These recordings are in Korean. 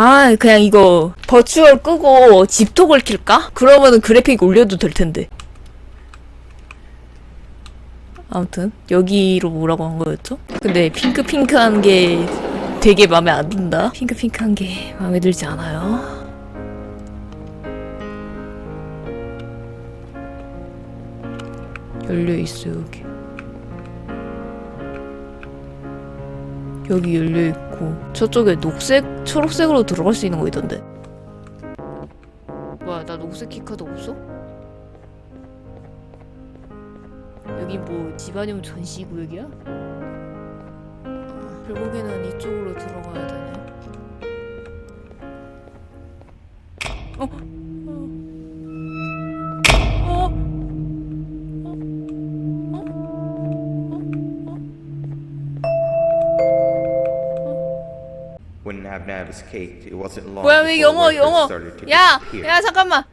아 그냥 이거 버추얼 끄고 집톡을 킬까? 그러면은 그래픽 올려도 될 텐데. 아무튼 여기로 오라고 한 거였죠? 근데 핑크핑크한 게 되게 마음에 안 든다. 핑크핑크한 게 마음에 들지 않아요. 열려 있어 여기. 여기 열려 있고 저쪽에 녹색, 초록색으로 들어갈 수 있는 거 있던데. 뭐야, 나 녹색 키카드 없어? 여기 뭐 집안용 전시 구역이야? 아, 결국에는 이쪽으로 들어가야 되네. 어? 어? 뭐야 왜 영어 영어 started to 야! disappear. 야 잠깐만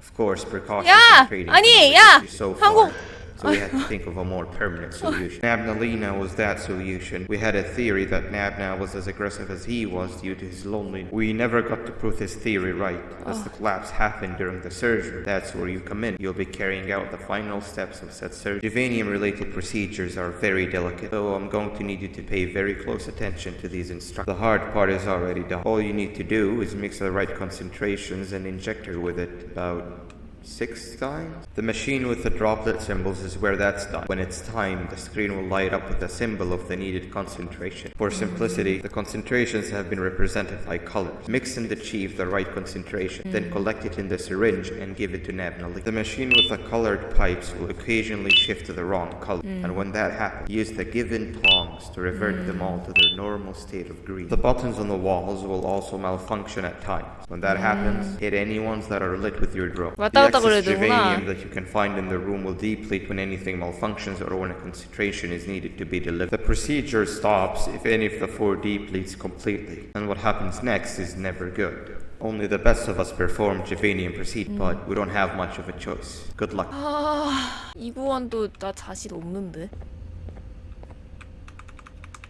Of course, precautions 야! 아니, 야! 한국- so we had to think of a more permanent solution. Nabnalina was that solution. We had a theory that Nabna was as aggressive as he was due to his loneliness. We never got to prove this theory right, as the collapse happened during the surgery. That's where you come in. You'll be carrying out the final steps of said surgery. Divanium-related procedures are very delicate, so I'm going to need you to pay very close attention to these instructions. The hard part is already done. All you need to do is mix the right concentrations and inject her with it about six times. The machine with the droplet symbols is where that's done. When it's timed, the screen will light up with the symbol of the needed concentration. For simplicity, the concentrations have been represented by colors. Mix and achieve the right concentration, then collect it in the syringe and give it to Nabnali. The machine with the colored pipes will occasionally shift to the wrong color, mm. and when that happens, use the given tongs to revert them all to their normal state of green. The buttons on the walls will also malfunction at times. When that happens, mm. hit any ones that are lit with your drone. 왔다 The 갔다 그래야 excess 되구나. germanium that you can find in the room will deplete when anything malfunctions or when a concentration is needed to be delivered. The procedure stops if any of the four depletes completely, and what happens next is never good. Only the best of us perform Javanium procedure, but we don't have much of a choice. Good luck. 아, 이 구원도 나 자신 없는데.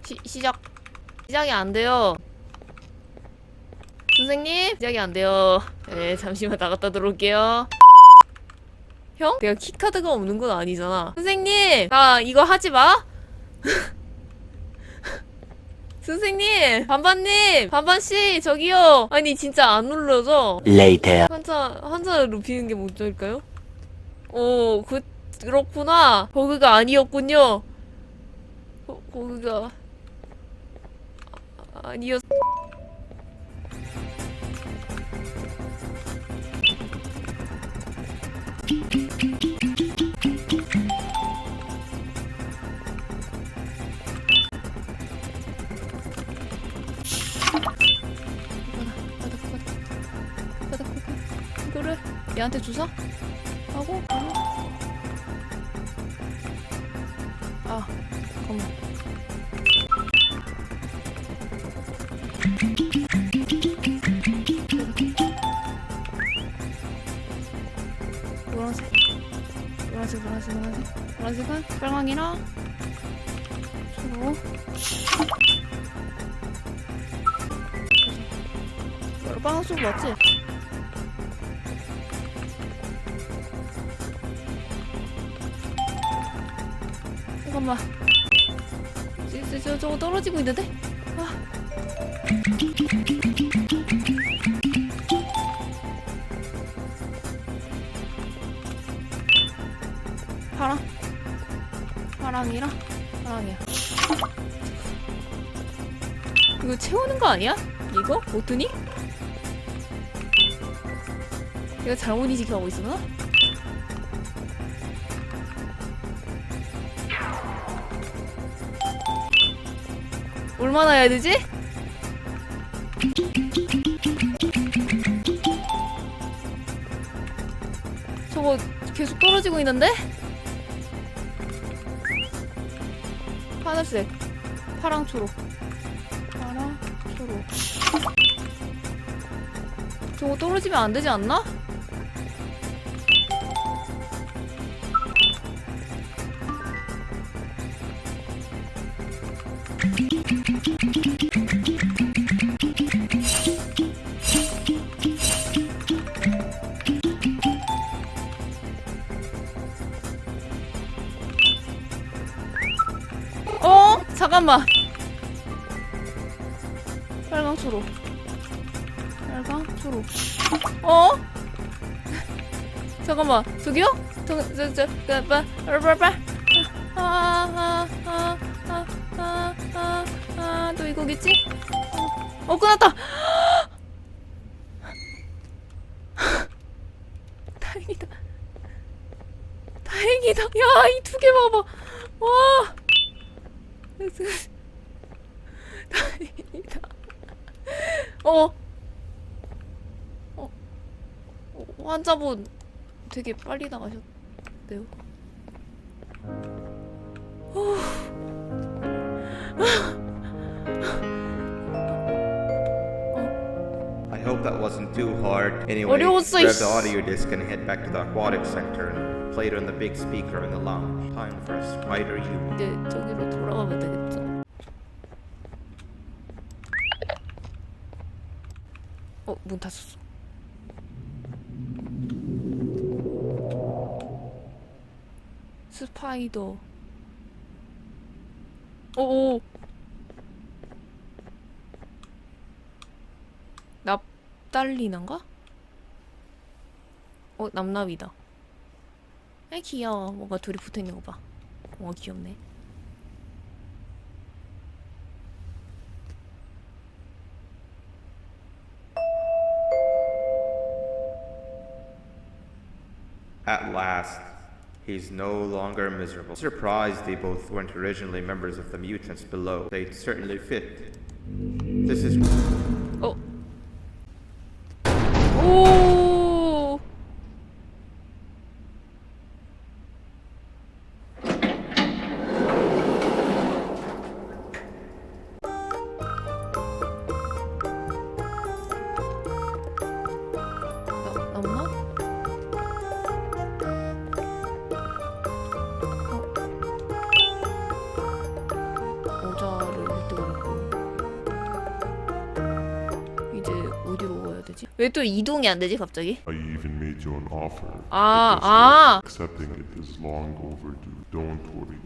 시, 시작. 시작이 안 돼요. 선생님, 시작이 안 돼요. 네, 잠시만 나갔다 들어올게요. 형? 내가 키카드가 없는 건 아니잖아. 선생님, 나 이거 하지 마. 선생님, 반반님, 반반씨, 저기요. 아니, 진짜 안 눌러져. Later. 한자 한자를 높이는 게 먼저일까요? 어, 그 그렇구나. 버그가 아니었군요. 버, 버그가 아, 아니었. 얘한테 주사? 하고 아 잠깐만. 노란색? 노란색 노란색 노란색. 노란색은 빨강이랑 초록 이거 빨간색 맞지? 잠깐만. 저, 저, 저, 저거 떨어지고 있는데? 아. 파랑. 파랑이랑 파랑이야. 이거 채우는 거 아니야? 이거? 보트니? 내가 잘못 인식하고 있었나? 얼마나 해야 되지? 저거 계속 떨어지고 있는데? 하늘색 파랑 초록 파랑 초록 저거 떨어지면 안 되지 않나? 어? 잠깐만. 빨강 초록. 빨강 초록. 어? 잠깐만. 저기요? 저, 저, 저, 저, 빠, 빠, 빠, 빠. 아, 아, 아, 아, 아, 아. 아, 또 이거겠지? 어, 어 끝났다. 다행이다. 다행이다. 야, 이 두 개 봐봐. 와. 다행이다. 어. 어. 어, 환자분 되게 빨리 나가셨대요. I hope that wasn't too hard. Anyway, 어려웠어, grab 이씨. the audio disc and head back to the aquatic center and play it on the big speaker in the lounge. Time for a spider you. 이제 저기로 돌아가면 되겠죠. 어, 문 닫혔어. 스파이더. 오오. 납달리난가? 어, 남납이다. 아 귀여워. 뭔가 둘이 붙어 있는 거 봐. 어, 귀엽네. At last, he's no longer miserable. Surprised they both weren't originally members of the mutants below. They'd certainly fit. This is 왜 또 이동이 안 되지 갑자기? I even made you an offer. 아, but 아. Accepting it is long overdue. Don't worry.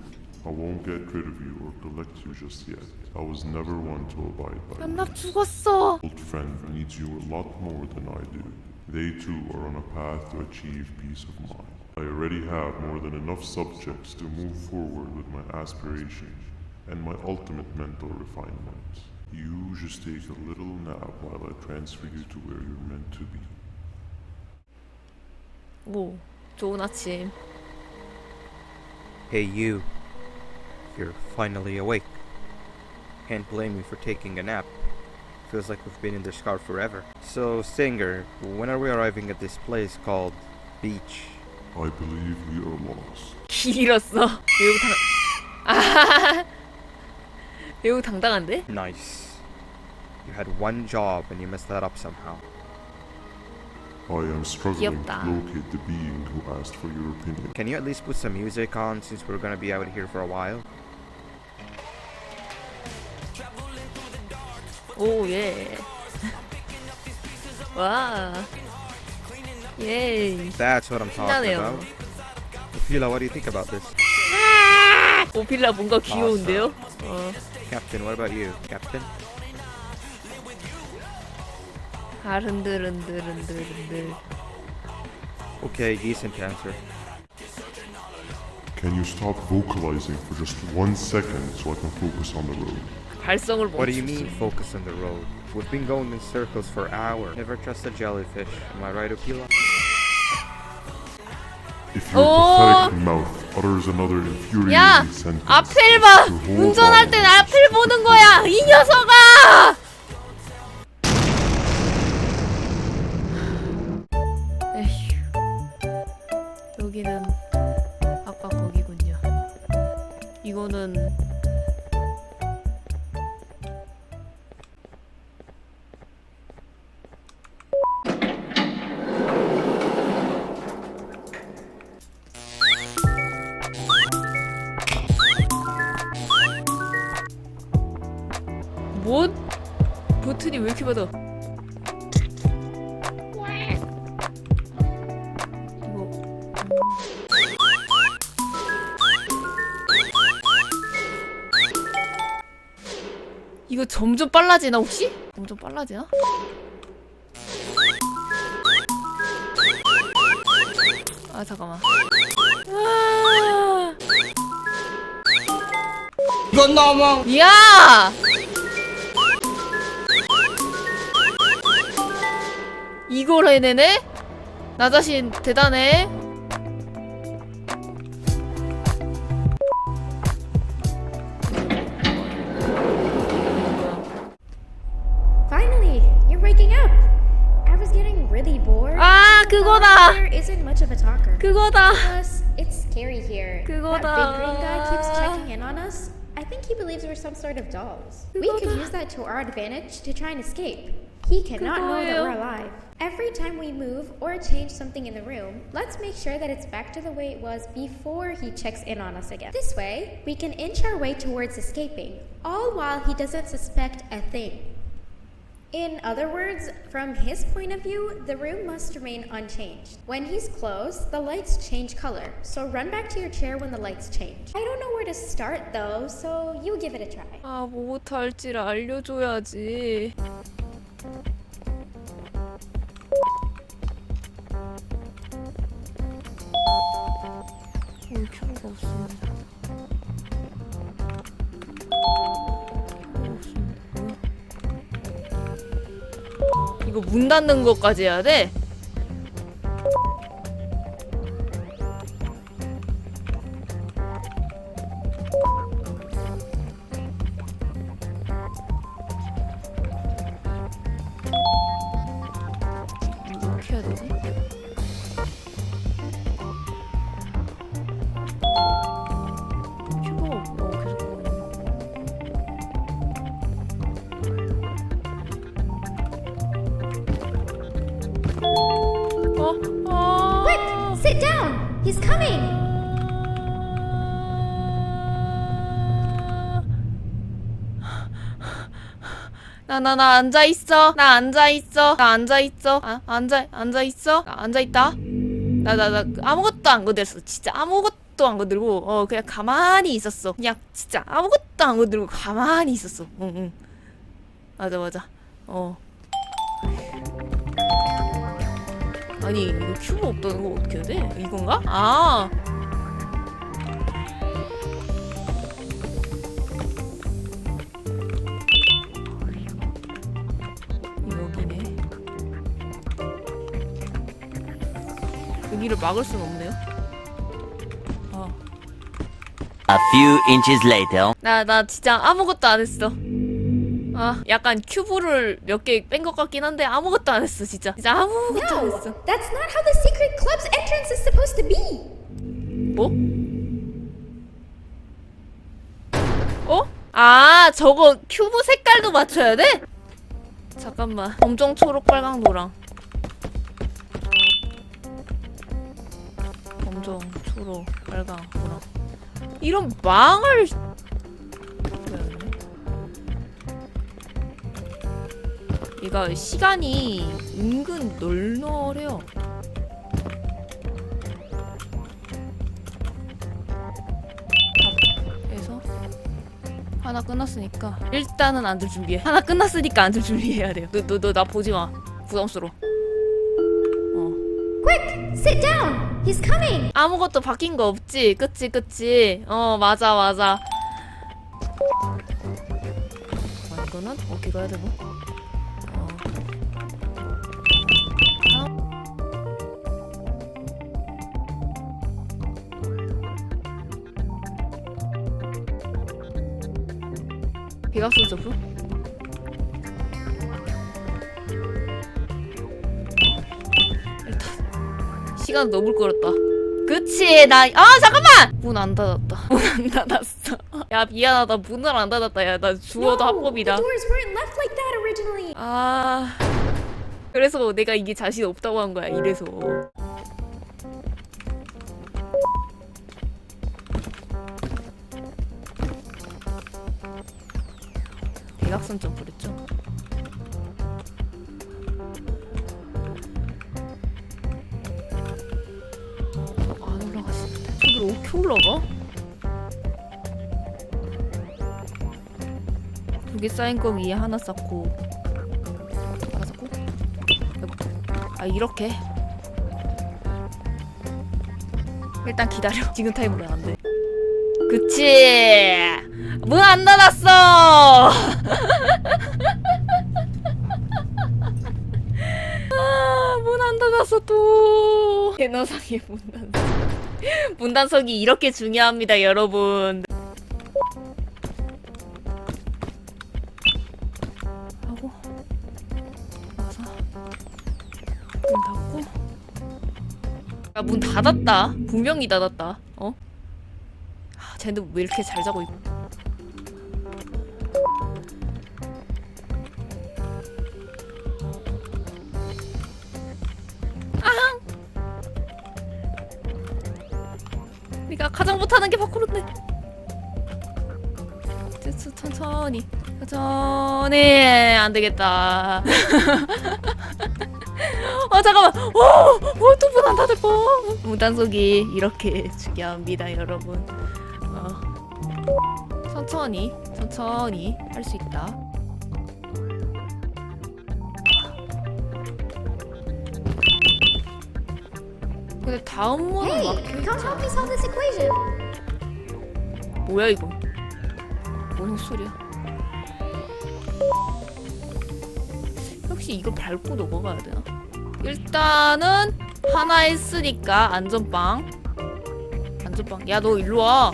I won't get rid of you or collect you just yet. I was never one to abide by 남납 죽었어. old friend needs you a lot more than I do. They too are on a path to achieve peace of mind. I already have more than enough subjects to move forward with my aspirations and my ultimate mental refinements. You just take a little nap while I transfer you to where you're meant to be. 오, 좋은 아침. Hey, you. You're finally awake. Can't blame you for taking a nap. Feels like we've been in this car forever. So, Singer, when are we arriving at this place called Beach? I believe we are lost. 길었어. 매우 당. 아, 매우 당당한데? Nice. You had one job and you messed that up somehow. I am struggling 귀엽다. to locate the being who asked for your opinion. Can you at least put some music on since we're gonna be out here for a while? 오, 예. 와. 예. That's what I'm talking 신나네요. about. Ophelia, what do you think about this? 오필라 뭔가 귀여운데요? 어. Captain, what about you? Captain? 발 흔들 흔들 흔들 흔들. Okay, decent answer. Can you stop vocalizing for just one second so I can focus on the road? 발성을 What do you 멈추지. mean, focus on the road? We've been going in circles for hours. Never trust a jellyfish. Am I right, Ophelia? If your Oh! pathetic mouth utters another infuriating 야, sentence, 앞을 봐. your whole 운전할 body 땐 앞을 보는 거야. 이 녀석아. 이거 점점 빨라지나 혹시? 점점 빨라지나? 아 잠깐만. 아. 이건 너무 야! 이걸 해내네? 나 자신 대단해. 그거다. Plus, it's scary here. 그거다. That big green guy keeps checking in on us. I think he believes we're some sort of dolls. We could 그거다. use that to our advantage to try and escape. He cannot know that 그거예요. we're alive. Every time we move or change something in the room, let's make sure that it's back to the way it was before he checks in on us again. This way, we can inch our way towards escaping, all while he doesn't suspect a thing. In other words, from his point of view, the room must remain unchanged. When he's close, the lights change color, so run back to your chair when the lights change. I don't know where to start though, so you give it a try. 아, 못할지를 알려줘야지. 문 닫는 것까지 해야 돼? 나 나 나 앉아 있어. 나 앉아 있어. 나 앉아 있어. 아, 앉아 앉아 있어. 나 앉아 있다. 나 나 나 아무것도 안 건드렸어. 진짜 아무것도 안 건들고 어 그냥 가만히 있었어. 그냥 진짜 아무것도 안 건들고 가만히 있었어. 응 응. 맞아 맞아. 어. 아니 이거 큐브 없다는 거 어떻게 해야 돼? 이건가? 아. 여기를 막을 순 없네요. 아. A few inches later. 나, 나 진짜 아무것도 안 했어. 아, 약간 큐브를 몇 개 뺀 것 같긴 한데 아무것도 안 했어, 진짜. 진짜 아무것도 안! 했어. That's not how the secret club's entrance is supposed to be! 뭐? 어? 아, 저거 큐브 색깔도 맞춰야 돼? 잠깐만. 검정, 초록, 빨강, 노랑. 검정, 초록, 빨강, 노랑. 이런 망을 얘가 시간이 은근 널널해요. 그래서 하나 끝났으니까 일단은 앉을 준비해. 하나 끝났으니까 앉을 준비해야 돼요. 너 너 너 나 보지 마. 부담스러워. 어. Quick! Sit down! He's coming! 아무것도 바뀐 거 없지. 그치 그치. 어 맞아 맞아. 아, 이거는 어떻게 가야 되나? 어. 비각선 점프? 시간 너무 끌었다. 그치 나아 잠깐만! 문 안 닫았다. 문 안 닫았어. 야 미안하다. 문을 안 닫았다. 야나 죽어도 합법이다! 아. 그래서 내가 이게 자신 없다고 한 거야 이래서. 대각선 점프를 했죠 올라가? 두 개 쌓인 거 위에 하나 쌓고 하나 쌓고. 아 이렇게? 일단 기다려. 지금 타임으로 안돼. 그치? 문 안 닫았어! 문 안 닫았어 또. 개너상의 문단속 문단속이 이렇게 중요합니다 여러분. 하고 와서 문 닫고. 야 문 닫았다. 분명히 닫았다. 어? 아, 쟤는 왜 이렇게 잘 자고 있... 네가 가장 못하는 게 됐어 천천히. 천천히. 안 되겠다. 어 잠깐만. 어또문 안 닫을 거. 무단속이 이렇게 중요합니다 여러분. 어. 천천히 천천히 할 수 있다 근데 다음 문은 Hey, 막혀 come help me solve this equation. 뭐야 이거? 뭔 소리야? 혹시 이거 밟고 넘어가야 되나? 일단은 하나 했으니까 안전빵. 안전빵. 야 너 일로 와.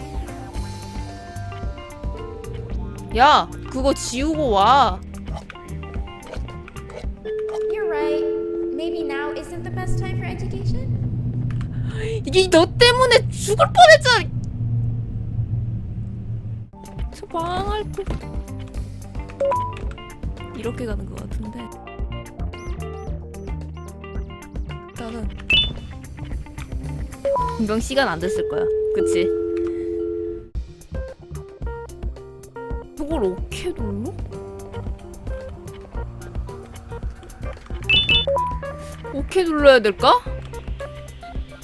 야 그거 지우고 와. 이게 너 때문에 죽을 뻔했잖아. 저 망할 거. 이렇게 가는 것 같은데. 일단은 분명 시간 안 됐을 거야. 그치? 저걸 어떻게 눌러? 어떻게 눌러야 될까?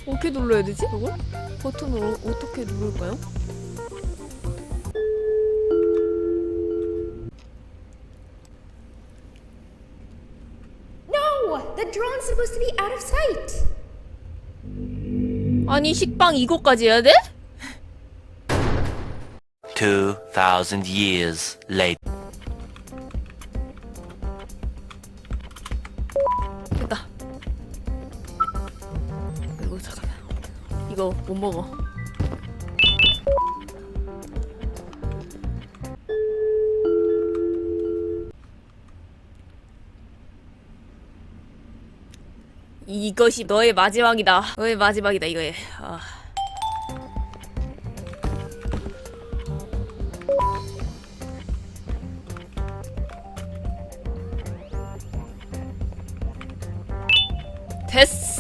어떻게 눌러야 되지? 이걸? 버튼으로 어떻게 누를까요? No! The drone's supposed to be out of sight. 아니 식빵 이거까지 해야 돼? 2,000 years later. 먹어. 이것이 너의 마지막이다. 너의 마지막이다 이거에. 아. 됐어.